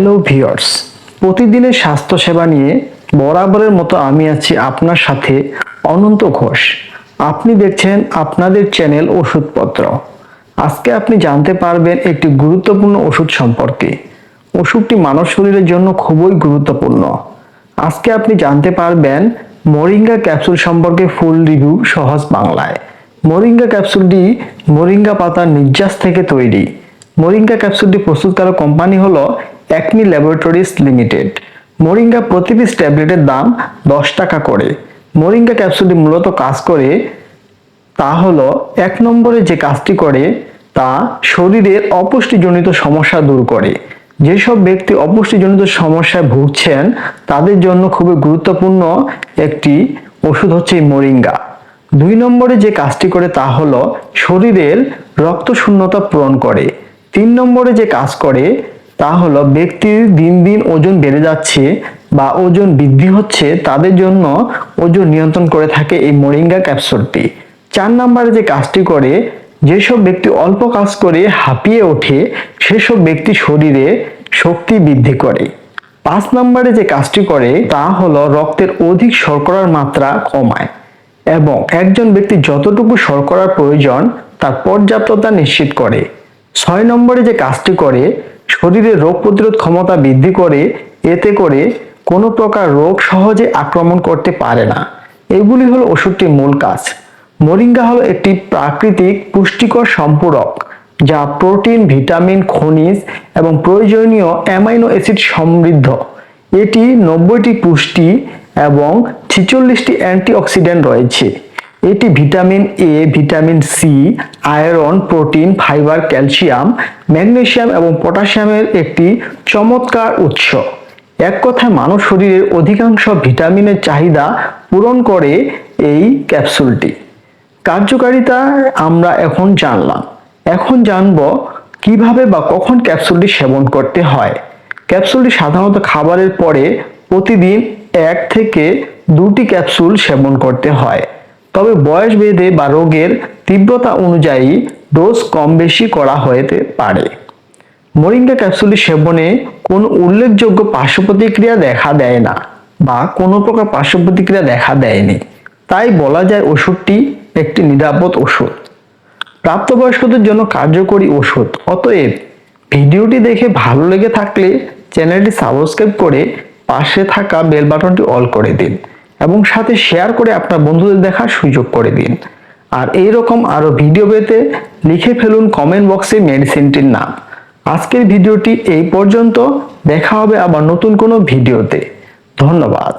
Hello viewers প্রতিদিনের স্বাস্থ্যসেবা নিয়ে বরাবরের মতো আমি আছি আপনার সাথে অনন্ত ঘোষ। আপনি দেখছেন আপনাদের চ্যানেল ওষুধপত্র। আজকে আপনি জানতে পারবেন একটি গুরুত্বপূর্ণ ওষুধ সম্পর্কে। ওষুধটি মানব শরীরের জন্য খুবই গুরুত্বপূর্ণ। আজকে আপনি জানতে পারবেন মরিঙ্গা ক্যাপসুল সম্পর্কে ফুল রিভিউ সহজ বাংলায়। মরিঙ্গা ক্যাপসুলটি মরিঙ্গা পাতার নির্যাস থেকে তৈরি। মরিঙ্গা ক্যাপসুলটি প্রস্তুতকারক কোম্পানি হলো একমি ল্যাবরেটরিজ লিমিটেড মরিঙ্গা প্রতি পিস ট্যাবলেটের দাম দশ টাকা করে। মরিঙ্গা ক্যাপসুলটি মূলত কাজ করে তা হলো এক নম্বরে যে কাজটি করে তা শরীরের অপুষ্টিজনিত সমস্যা দূর করে। যেসব ব্যক্তি অপুষ্টিজনিত সমস্যায় ভুগছেন, তাদের জন্য খুবই গুরুত্বপূর্ণ একটি ওষুধ হচ্ছে মরিঙ্গা দুই নম্বরে যে কাজটি করে তা হলো শরীরের রক্ত শূন্যতা পূরণ করে। তিন নম্বরে যে কাজ করে তা হলো ব্যক্তির দিন দিন ওজন বেড়ে যাচ্ছে বা ওজন বৃদ্ধি হচ্ছে, তাদের জন্য ওজন নিয়ন্ত্রণ করে থাকে এই মোরিঙ্গা ক্যাপসুলটি। চার নম্বরে যে কাজটি করে, যেসব ব্যক্তি অল্প কাজ করে হাঁপিয়ে ওঠে, সেসব ব্যক্তি শরীরে শক্তি বৃদ্ধি করে। পাঁচ নম্বরে যে কাজটি করে, তা হলো রক্তের অধিক শর্করার মাত্রা কমায় এবং একজন ব্যক্তি যতটুকু শর্করার প্রয়োজন, তার পর্যাপ্ততা নিশ্চিত করে। ছয় নম্বরে যে কাজটি করে শরীরে রোগ প্রতিরোধ ক্ষমতা বৃদ্ধি করে, এতে করে কোনো প্রকার রোগ সহজে আক্রমণ করতে পারে না। এগুলি হলো ওষুধটির মূল কাজ। মরিঙ্গা হলো একটি প্রাকৃতিক পুষ্টিকর সম্পূরক যা প্রোটিন, ভিটামিন, খনিজ এবং প্রয়োজনীয় অ্যামাইনো অ্যাসিড সমৃদ্ধ। এটি নব্বইটি পুষ্টি এবং ছিচল্লিশটি অ্যান্টিঅক্সিডেন্ট রয়েছে। এটি vitamin A vitamin C iron, protein, fibre, calcium, magnesium এবং পটাশিয়ামের একটি চমৎকার উৎস। এক কথায় মানব শরীরের অধিকাংশ ভিটামিনের চাহিদা পূরণ করে এই ক্যাপসুলটি। কার্যকারিতা আমরা এখন জানলাম। এখন জানব কীভাবে বা কখন ক্যাপসুলটি সেবন করতে হয়। ক্যাপসুলটি সাধারণত খাবারের পরে প্রতিদিন এক থেকে দুটি ক্যাপসুল সেবন করতে হয়। তবে বয়স ভেদে বা রোগের তীব্রতা অনুযায়ী ডোজ কম বেশি করা হতে পারে। মরিঙ্গা ক্যাপসুলটি সেবনে কোনো উল্লেখযোগ্য পার্শ্ব প্রতিক্রিয়া দেখা দেয় না বা কোনো প্রকার পার্শ্ব প্রতিক্রিয়া দেখা দেয়নি। তাই বলা যায় ওষুধটি একটি নিরাপদ ওষুধ। প্রাপ্তবয়স্কদের জন্য কার্যকরী ওষুধ। অতএব ভিডিওটি দেখে ভালো লেগে থাকলে চ্যানেলটি সাবস্ক্রাইব করে পাশে থাকা বেল বাটনটি অল করে দিন। এবং সাথে শেয়ার করে আপনার বন্ধুদের দেখার সুযোগ করে দিন। আর এই রকম আরও ভিডিও পেতে লিখে ফেলুন কমেন্ট বক্সে মেডিসিনটির নাম। আজকের ভিডিওটি এই পর্যন্ত। দেখা হবে আবার নতুন কোনো ভিডিওতে ধন্যবাদ।